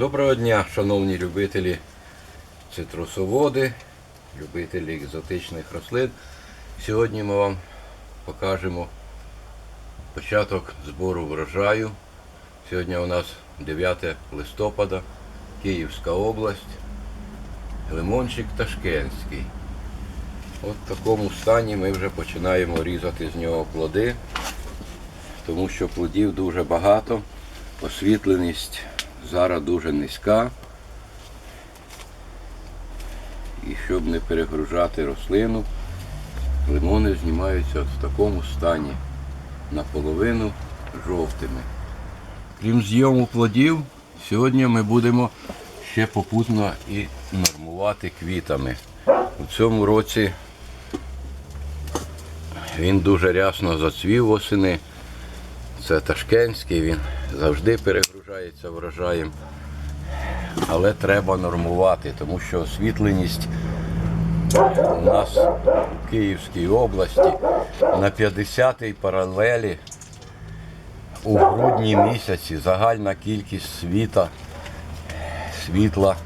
Доброго дня, шановні любителі цитрусоводи, любителі екзотичних рослин. Сьогодні ми вам покажемо початок збору врожаю. Сьогодні у нас 9 листопада, Київська область, лимончик Ташкентський. От в такому стані ми вже починаємо різати з нього плоди, тому що плодів дуже багато, освітленість зараз дуже низька. І щоб не перегружати рослину, лимони знімаються в такому стані, наполовину жовтими. Крім зйому плодів, сьогодні ми будемо ще попутно і нормувати квітами. У цьому році він дуже рясно зацвів восени. Це Ташкентський, він завжди перегружається врожаєм. Але треба нормувати, тому що освітленість у нас в Київській області на 50-й паралелі у грудні місяці загальна кількість світа, світла,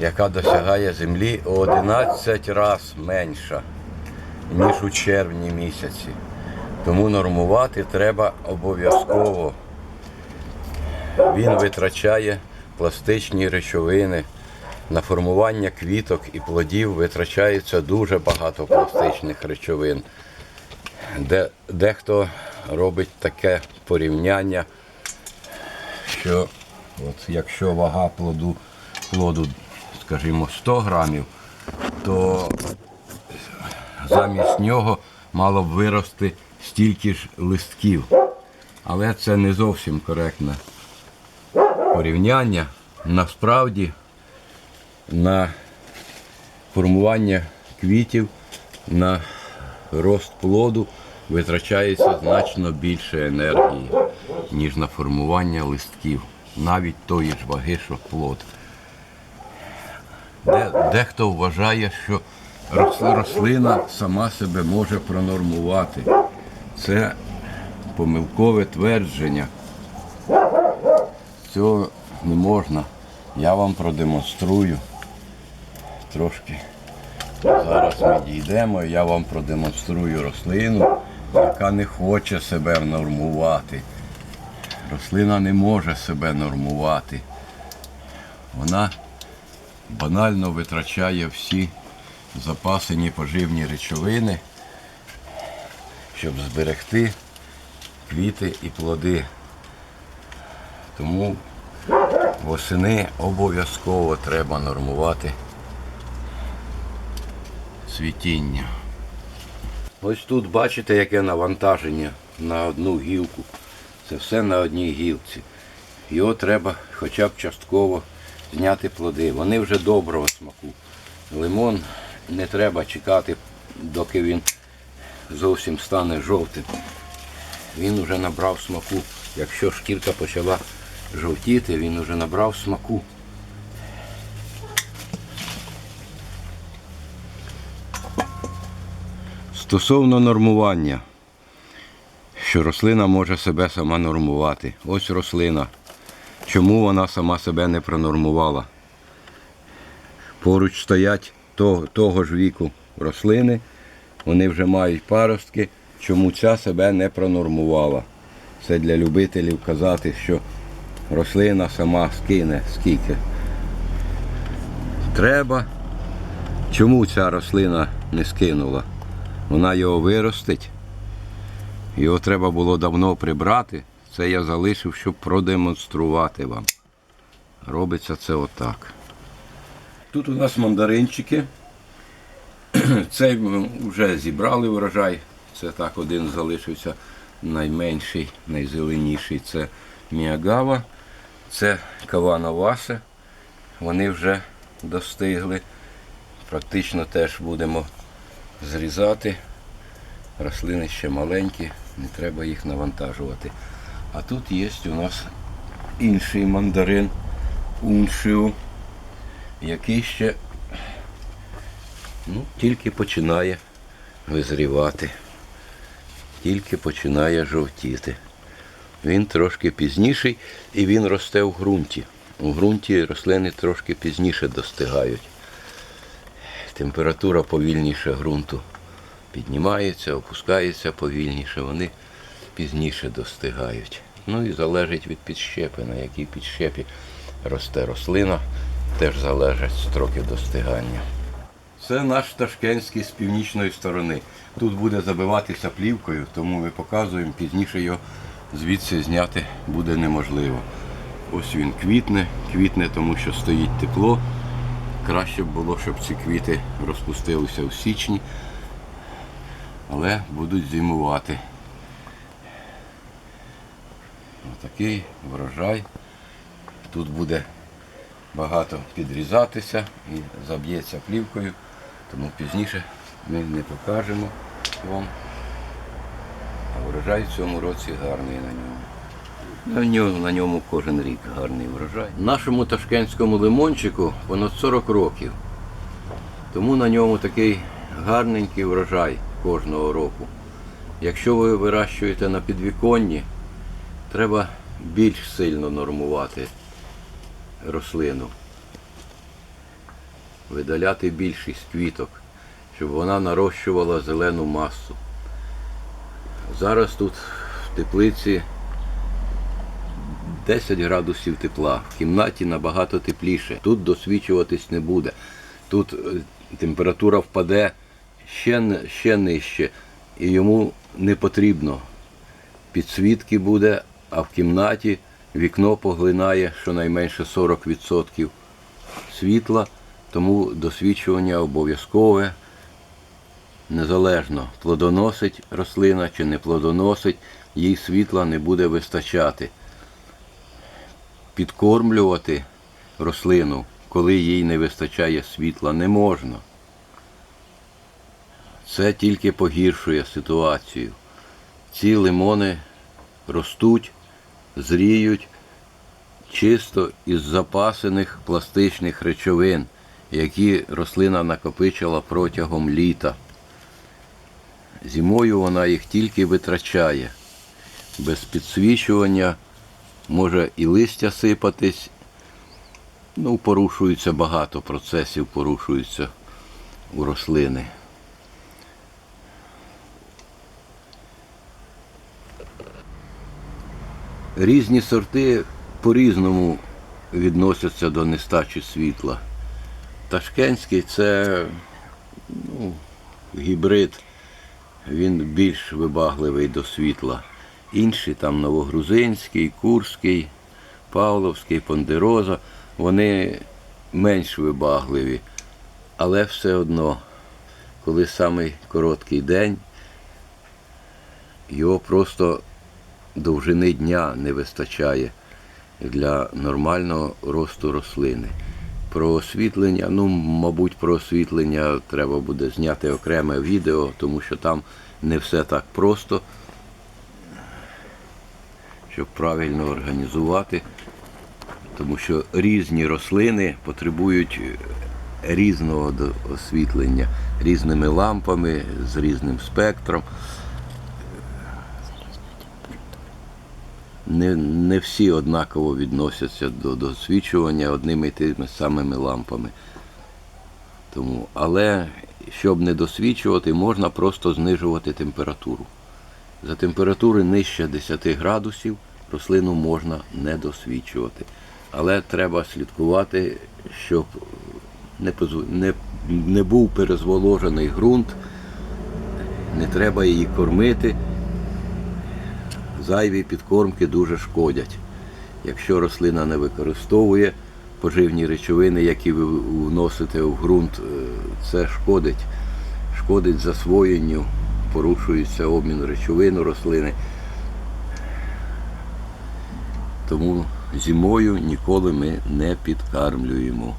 яка досягає землі, у 11 разів менша, ніж у червні місяці. Тому нормувати треба обов'язково. Він витрачає пластичні речовини. На формування квіток і плодів витрачається дуже багато пластичних речовин. Де, дехто робить таке порівняння, що от якщо вага плоду, плоду, скажімо, 100 грамів, то замість нього мало б вирости стільки ж листків. Але це не зовсім коректне порівняння. Насправді на формування квітів, на рост плоду витрачається значно більше енергії, ніж на формування листків, навіть тої ж ваги, що плод. Де, дехто вважає, що рослина сама себе може пронормувати. Це помилкове твердження. Цього не можна. Я вам продемонструю трошки. Зараз ми дійдемо, і я вам продемонструю рослину, яка не хоче себе нормувати. Рослина не може себе нормувати. Вона банально витрачає всі запасені поживні речовини, щоб зберегти квіти і плоди. Тому восени обов'язково треба нормувати цвітіння. Ось тут бачите, яке навантаження на одну гілку. Це все на одній гілці. Його треба хоча б частково зняти плоди. Вони вже доброго смаку. Лимон не треба чекати, доки він зовсім стане жовтим. Він вже набрав смаку. Якщо шкірка почала жовтіти, він вже набрав смаку. Стосовно нормування, що рослина може себе сама нормувати. Ось рослина. Чому вона сама себе не пронормувала? Поруч стоять того, того ж віку рослини, вони вже мають паростки, чому ця себе не пронормувала. Це для любителів казати, що рослина сама скине скільки. Треба. Чому ця рослина не скинула? Вона його виростить. Його треба було давно прибрати. Це я залишив, щоб продемонструвати вам. Робиться це отак. Тут у нас мандаринчики. Цей вже зібрали врожай. Це так один залишився найменший, найзеленіший. Це Міагава. Це Кавановасе. Вони вже достигли. Практично теж будемо зрізати. Рослини ще маленькі, не треба їх навантажувати. А тут є у нас інший мандарин уншиу, який ще ну, тільки починає визрівати, тільки починає жовтіти. Він трошки пізніший і він росте в ґрунті. у ґрунті рослини трошки пізніше достигають. Температура повільніше ґрунту піднімається, опускається повільніше, вони пізніше достигають. Ну і залежить від підщепи, на якій підщепі росте рослина, теж залежать строки достигання. Це наш Ташкентський з північної сторони. Тут буде забиватися плівкою, тому ми показуємо, пізніше його звідси зняти буде неможливо. Ось він квітне, квітне, тому що стоїть тепло. Краще б було, щоб ці квіти розпустилися в січні, але будуть зимувати. Отакий врожай. Тут буде багато підрізатися і заб'ється плівкою, тому пізніше ми не покажемо вам. Врожай в цьому році гарний на ньому. На ньому, на ньому кожен рік гарний врожай. Нашому ташкентському лимончику понад 40 років. Тому на ньому такий гарненький врожай кожного року. Якщо ви вирощуєте на підвіконні, треба більш сильно нормувати рослину. Видаляти більшість квіток, щоб вона нарощувала зелену масу. Зараз тут в теплиці 10 градусів тепла. В кімнаті набагато тепліше. Тут досвідчуватись не буде. Тут е, температура впаде ще, ще нижче, і йому не потрібно. Підсвітки буде, а в кімнаті вікно поглинає щонайменше 40% світла, тому досвідчування обов'язкове. Незалежно плодоносить рослина чи не плодоносить, їй світла не буде вистачати підкормлювати рослину, коли їй не вистачає світла, не можна. Це тільки погіршує ситуацію. Ці лимони ростуть, зріють чисто із запасених пластичних речовин, які рослина накопичила протягом літа. Зимою вона їх тільки витрачає. Без підсвічування може і листя сипатись. Ну, порушується багато процесів, порушуються у рослини. Різні сорти по-різному відносяться до нестачі світла. Ташкентський це ну, гібрид, він більш вибагливий до світла. Інші там Новогрузинський, Курський, Павловський, Пондероза, вони менш вибагливі. Але все одно, коли самий короткий день, його просто довжини дня не вистачає для нормального росту рослини. Про освітлення, ну, мабуть, про освітлення треба буде зняти окреме відео, тому що там не все так просто щоб правильно організувати, тому що різні рослини потребують різного освітлення, різними лампами, з різним спектром. Не, не всі однаково відносяться до, до освічування одними і тими самими лампами. Тому, але щоб не досвічувати, можна просто знижувати температуру. За температури нижче 10 градусів рослину можна не досвічувати. Але треба слідкувати, щоб не, не, не був перезволожений ґрунт, не треба її кормити. Зайві підкормки дуже шкодять. Якщо рослина не використовує поживні речовини, які ви вносите в ґрунт, е, це шкодить. Шкодить засвоєнню, порушується обмін речовин у рослини. Тому зимою ніколи ми не підкармлюємо.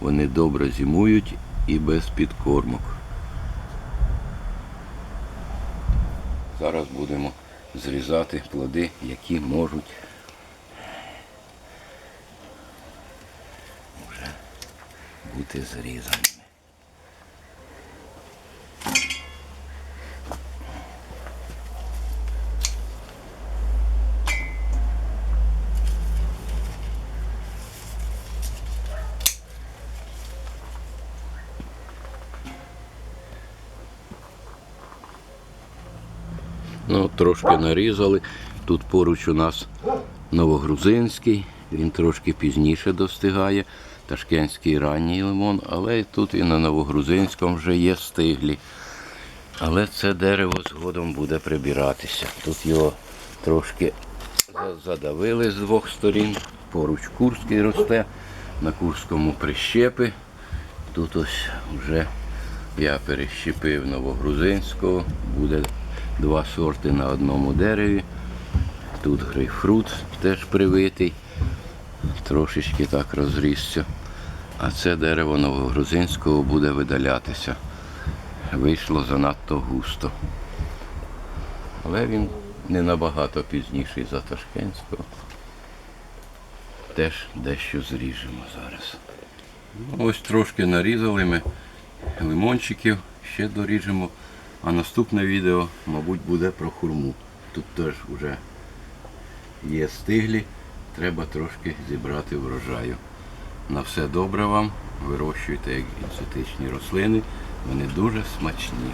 Вони добре зимують і без підкормок. Зараз будемо зрізати плоди, які можуть вже бути зрізаними. Ну, трошки нарізали. Тут поруч у нас новогрузинський, він трошки пізніше достигає. Ташкентський ранній лимон, але тут і на новогрузинському вже є стиглі. Але це дерево згодом буде прибиратися. Тут його трошки задавили з двох сторін. Поруч Курський росте, на Курському прищепи. Тут ось вже я перещепив новогрузинського. Буде два сорти на одному дереві. Тут грейпфрут теж привитий, трошечки так розрісся. А це дерево новогрузинського буде видалятися. Вийшло занадто густо. Але він не набагато пізніший за Ташкентського. Теж дещо зріжемо зараз. Ну, Ось трошки нарізали ми лимончиків, ще доріжемо. А наступне відео, мабуть, буде про хурму. Тут теж вже є стиглі, треба трошки зібрати врожаю. На все добре вам, вирощуйте екзотичні рослини, вони дуже смачні.